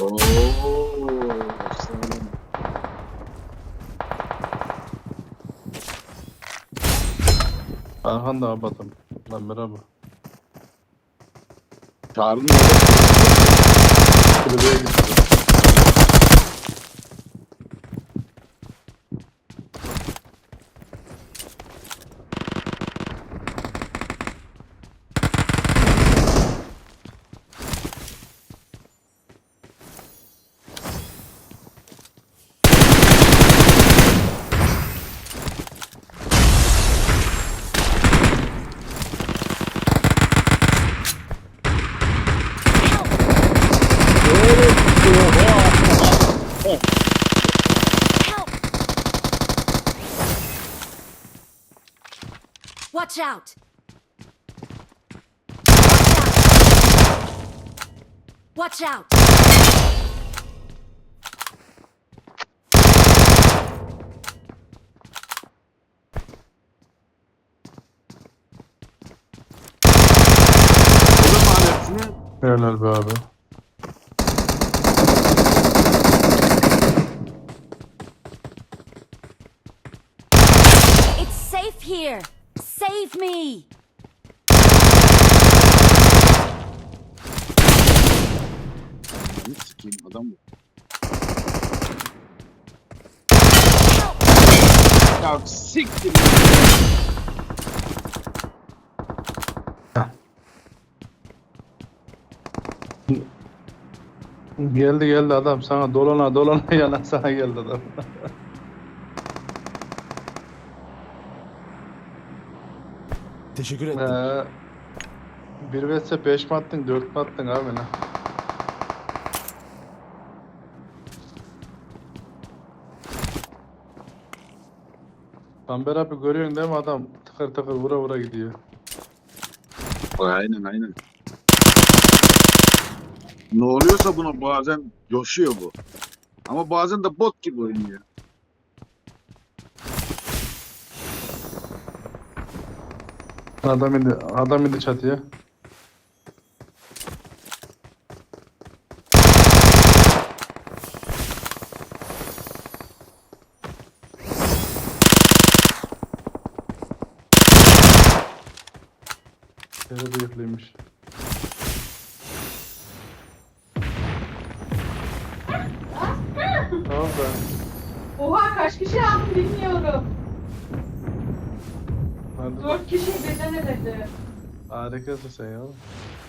Oo, sağlam. Arkanda abi adam. Lan merhaba. Çağırdın mı? Kulübeye gitti. Help! Watch out! Watch out! Burada mahallesini Helal be abi. Here! Save me! Ne sikeyim adam bu. Ya siktir. Geldi geldi adam sana dolana dolana yana sana geldi adam. Teşekkür ederim. Ee, bir vs 5 mi attın 4 mi attın abi ne? Kamber abi görüyorsun değil mi adam tıkır tıkır vura vura gidiyor. Aynen aynen. Ne oluyorsa buna bazen coşuyor bu. Ama bazen de bot gibi oynuyor. Adam indi, adam indi çatıya. Yere büyüklüymüş. Ne oldu? Oha kaç kişi aldım bilmiyorum. Hadi. Dört kişi birden eledi. Harikasın sen ya.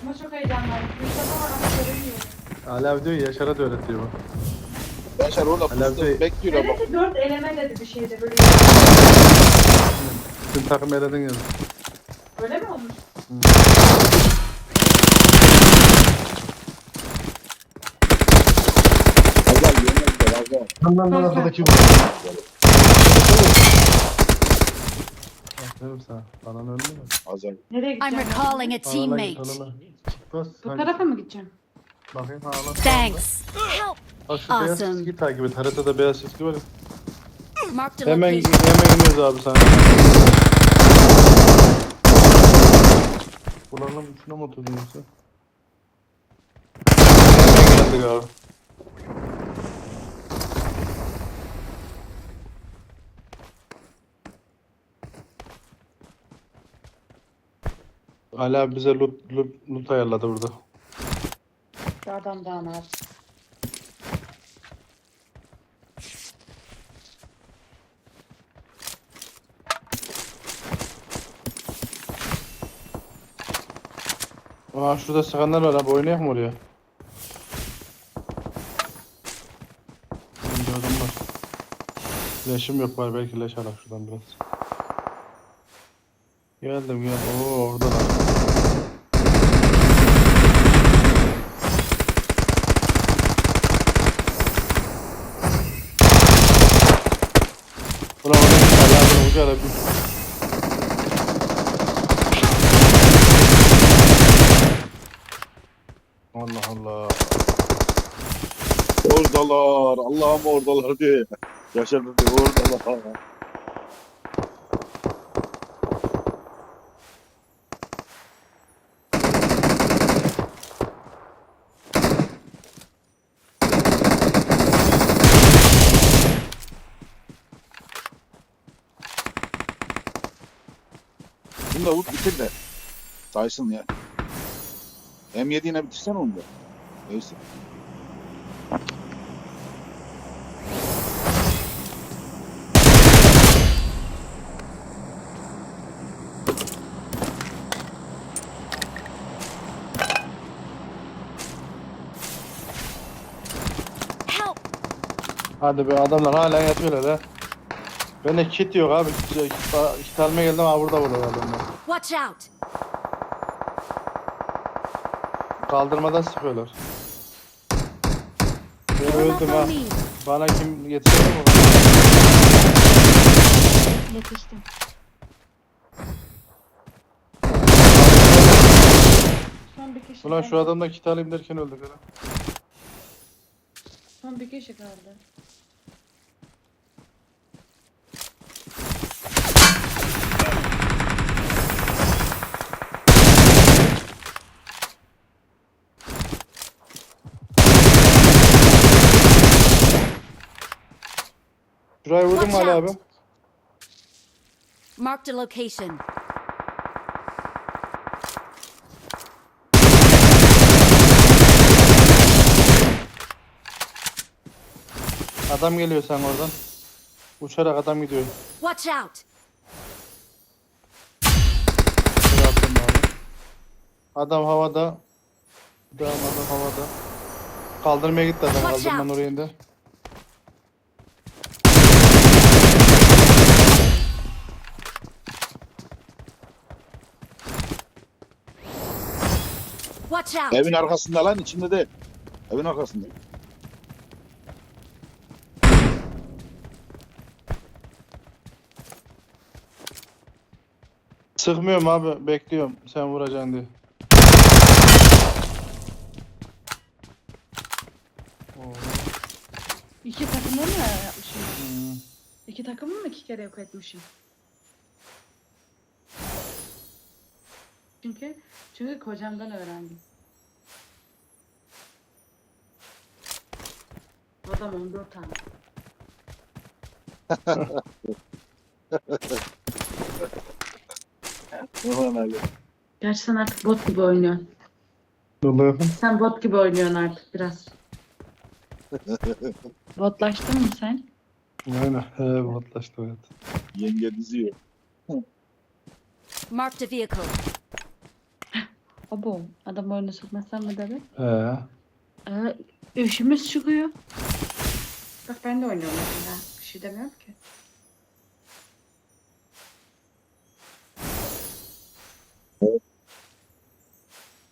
Ama çok heyecanlıyım. Mustafa var ama göremiyorum. Alev diyor Yaşar'a da öğretiyor bu. Yaşar orada Hala fıstık bir- bekliyor ama. Neresi dört eleme dedi bir şeydi böyle. Tüm takım eledin ya. Öyle mi olmuş? Azal yemekler azal. Ondan Kanka. arkadaki bu. Aferin sana. Bana önlü mü? Azal. Nereye I'm gideceğim? recalling a teammate. Bas, Bu tarafa mı gideceğim? Bakayım. Thanks! Help! Bak şu beyaz Awesome. takip et. Haritada beyaz çizgi var. ya. Marked a Hemen, location. hemen iniyoruz abi sana. Buranın uçuna mı oturdun yoksa? Hemen geldik abi. Ali abi bize loot, loot, loot ayarladı burada. Şu adam daha ne yapsın? Aa şurada sıkanlar var abi oynayak mı oraya? Şimdi adam var. Leşim yok var belki leş alak şuradan biraz. Geldim gel. Oo orada da. Ulan orada bir alabilir. Allah Allah. Oradalar. Allah'ım oradalar diye. Yaşar dedi oradalar. Da vur bitir de. Saysın ya. M7 yine bitirsen onu da. Neyse. Hadi be adamlar hala yatıyorlar ha. Bende kit yok abi. Kit, kit almaya geldim ama burada burada adamlar. Watch out! Kaldırmadan sıkıyorlar. Ben öldüm ha. me. Bana kim yetişiyor mu? Yetiştim. Son bir kişi Ulan kaldı. şu adamda kit alayım derken öldük hele. Son bir kişi kaldı. Şurayı vurdum Watch Ali out. abi. Marked a location. Adam geliyor sen oradan. Uçarak adam gidiyor. Watch out! Şuraya attım abi. Adam havada. Devam adam havada. Kaldırmaya gitti adam. Watch Kaldırmanın out. oraya indi. Watch out! Evin arkasında lan içinde değil. Evin arkasında. Sıkmıyorum abi. Bekliyorum. Sen vuracaksın diye. İki takımı mı yapmışım? Hmm. İki takımı mı iki kere yok etmişim? Çünkü çünkü kocamdan öğrendim. Adam 14 tane. Ulan abi. Gerçi sen artık bot gibi oynuyorsun. Allah'ım. Sen bot gibi oynuyorsun artık biraz. Botlaştın mı sen? Aynen. He botlaştı evet. Yenge diziyor. Marked a vehicle. Abo adam oyuna sokmasam mı dedi? He. Ee, üşümüz çıkıyor. Bak ben de oynuyorum mesela. Bir şey demiyorum ki.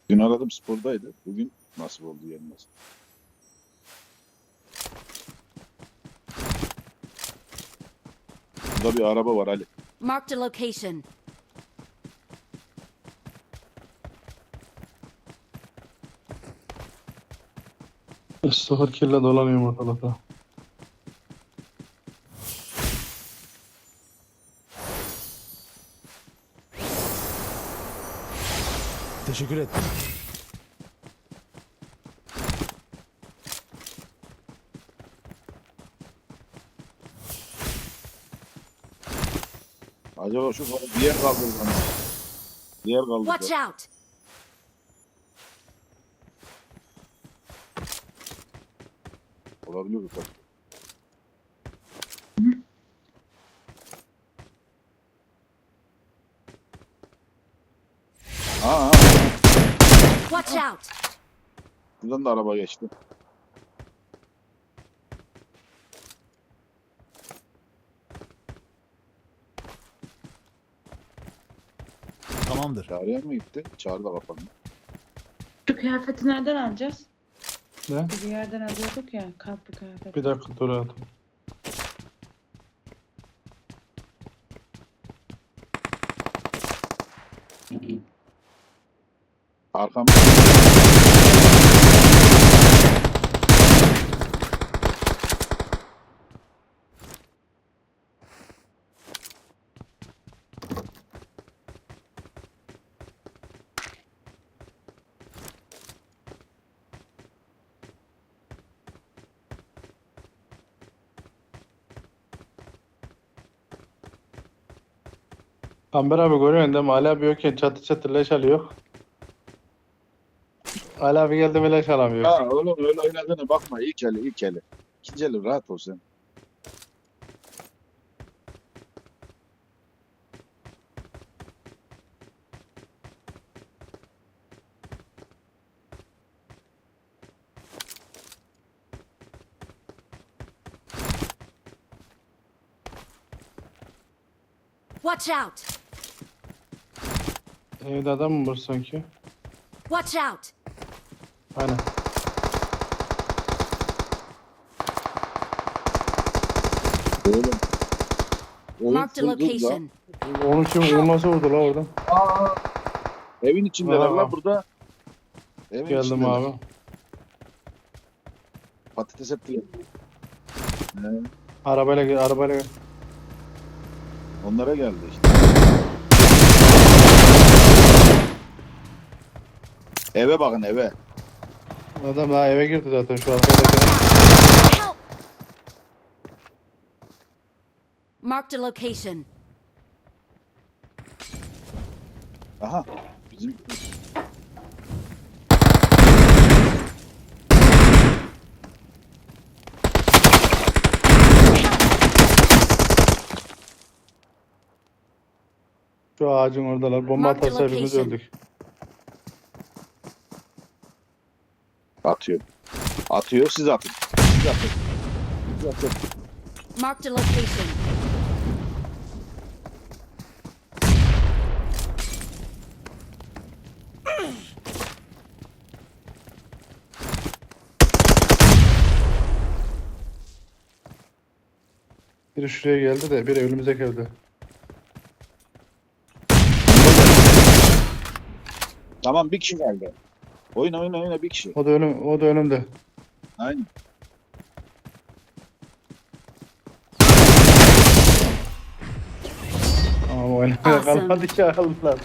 Dün aradım spordaydı. Bugün nasıl oldu yenmez. Burada bir araba var Ali. Marked a location. Sıfır kille dolanıyorum ortalıkta. Teşekkür ettim. Acaba şu bir yer kaldırdı. Bir yer Watch kaldırdı. out! Olabilir mi? tabii. Aa, aa, Watch out! buradan da araba geçti. Tamamdır. Çağrı'ya mı gitti? Çağrı da kapandı. Şu kıyafeti nereden alacağız? Ne? Bir yerden alıyorduk ya kalp bir kıyafet. Bir dakika dur hayatım. Arkam. Amber abi görüyorsun değil mi? Ali abi yokken çatı çatı leş alıyor. Ali abi geldi mi leş alamıyor. Ha oğlum öyle oynadığına bakma. İlk eli ilk eli. İkinci eli rahat ol sen. Watch out! Evde adam mı var sanki? Watch out! Aynen. Oğlum. Oyun Marked a location. Onun kim olmasa vurdu la oradan. Aa, evin içindeler Aa. la burada. Evin Geldim içindeler. abi. Patates ettiler. He, Arabayla gel, arabayla gel. onlara geldi işte. Eve bakın eve. Adam daha eve girdi zaten şu arkadaki. Help! Marked a location. Aha. Bizim Şu ağacın oradalar. Bomba Mark the atarsa hepimiz location. öldük. Atıyor. Atıyor siz atın. Siz atın. Siz atın. Marked a location. Biri şuraya geldi de biri önümüze geldi. Tamam bir kişi geldi. Oyna oyna oyna bir kişi. O da önüm, o da önümde. Aynen. Ama oynamaya Awesome. kalmadı ki aldılar.